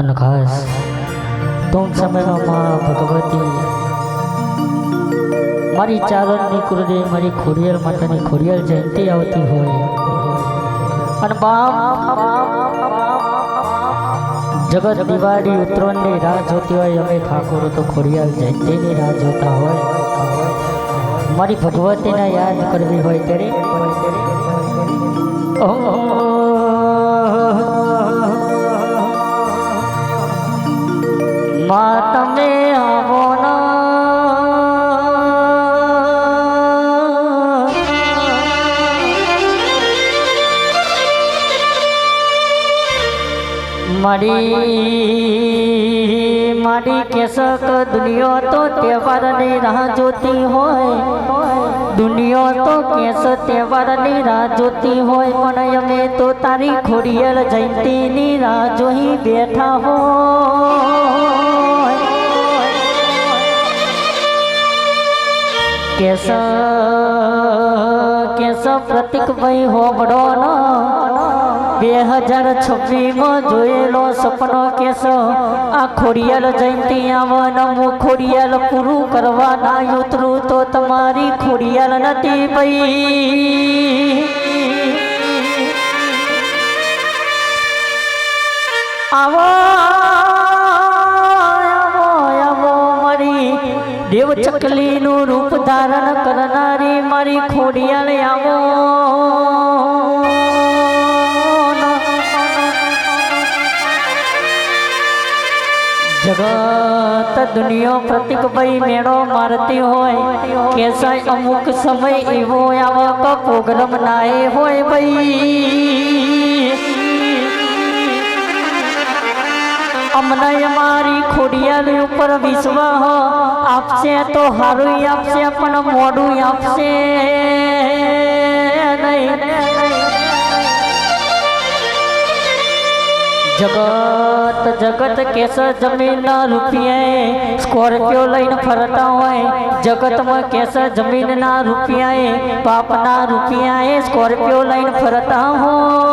અને ખાસ ટૂંક સમયમાં માં ભગવતી મારી ચારણની કૃતિ મારી ખોડિયાર માતાની ખોડિયાર જયંતિ આવતી હોય. અને બાપ જગત દિવાળી ઉત્તરાયણની રાહ જોતી હોય, અમે ઠાકોરો તો ખોડિયાર જયંતિની રાહ જોતા હોય. મારી ભગવતીને યાદ કરવી હોય ત્યારે માં તમે આવો મારી મારી કેસક દુનિયા તો તહેવારની રાહ જોતી હોય દુનિયા તો કેસ તહેવારની રાહ જોતી હોય પણ અમે તો તારી ખોડિયાર જયંતીની રાહ જોઈ બેઠા હોય કેસ કેસ પ્રતિકભાઈ હોબડો બે હજાર છવ્વીસમાં જોયેલો સપનો કેસો, આ ખોડિયાલ જયંતિ આવન હું ખોડિયાલ પૂરું કરવા ના ઉતરું તો તમારી ખોડિયાલ નથી ભાઈ. આવો આવો આવો મારી દેવ ચકલીનું રૂપ ધારણ કરનારી મારી ખોડિયાલ આવો. જગત દુનિયા પ્રતિકભાઈ મેળો મારતી હોય. કેસાય અમુક સમય એવો આવો પ્રોગ્રામ નાય હોય ભાઈ. અમને અમારી ખોડિયાલી ઉપર વિશ્વાસ આપશે તો સારું આપશે, પણ મોડું આપશે નહીં. જગત જગત કેસ જમીનના રૂપિયાએ સ્કોર્પિયો લઈને ફરતા હોય. જગતમાં કેસ જમીનના રૂપિયાએ, પાપના રૂપિયાએ સ્કોર્પિયો લઈને ફરતા હોય.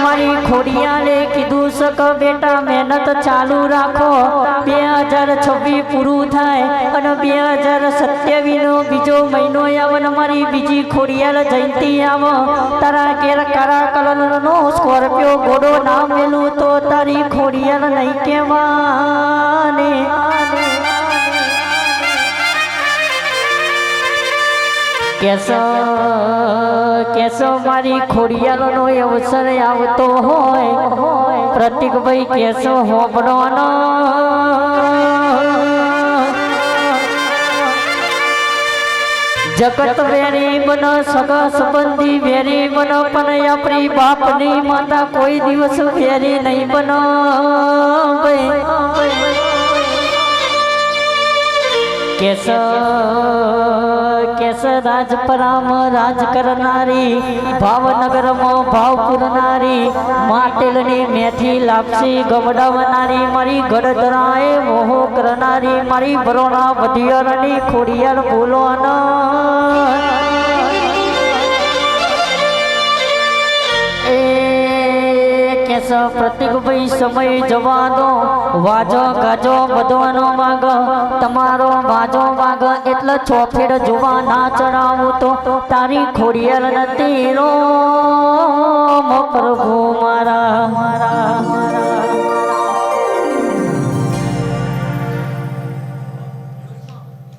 મારી ખોડિયાને કીધું, શક બેટા, મહેનત ચાલુ રાખો. બે હજાર છવ્વીસ પૂરું થાય અને બે હજાર સત્યાવીસ નો બીજો મહિનો આવે ને મારી બીજી ખોડિયાલ જયંતિ આવો. તારા ઘેર કાળા કલરનો સ્કોર્પિયો ઘોડો ના મેલું તો તારી ખોડિયાલ નહીં કહેવાની કેસો કેસો મારી ખોડિયાલનો અવસર આવતો હોય. પ્રતિકભાઈ કેસો હોબળવાનો જગત વેરી બન સગા સંબંધી વેરી બન પણ આપણી બાપની માતા કોઈ દિવસ વેરી નહીં બનો કેસ કેસ રાજપરામ રાજ કરનારી, ભાવનગરમાં ભાવ પૂરનારી, માટેલની મેથી લાપસી ગવડાવનારી મારી ગડદરાએ મોહો કરનારી, મારી બરોણા વધિયરની ખોડિયાર બોલો એ ભાઈ સમય જવાનો, વાજો, ગાજો, બધવાનો માગ. તમારો વાજો માગ એટલે છોફેડ જોવા ના ચડાવું તો તારી ખોડિયલ નથી રો. પ્રભુ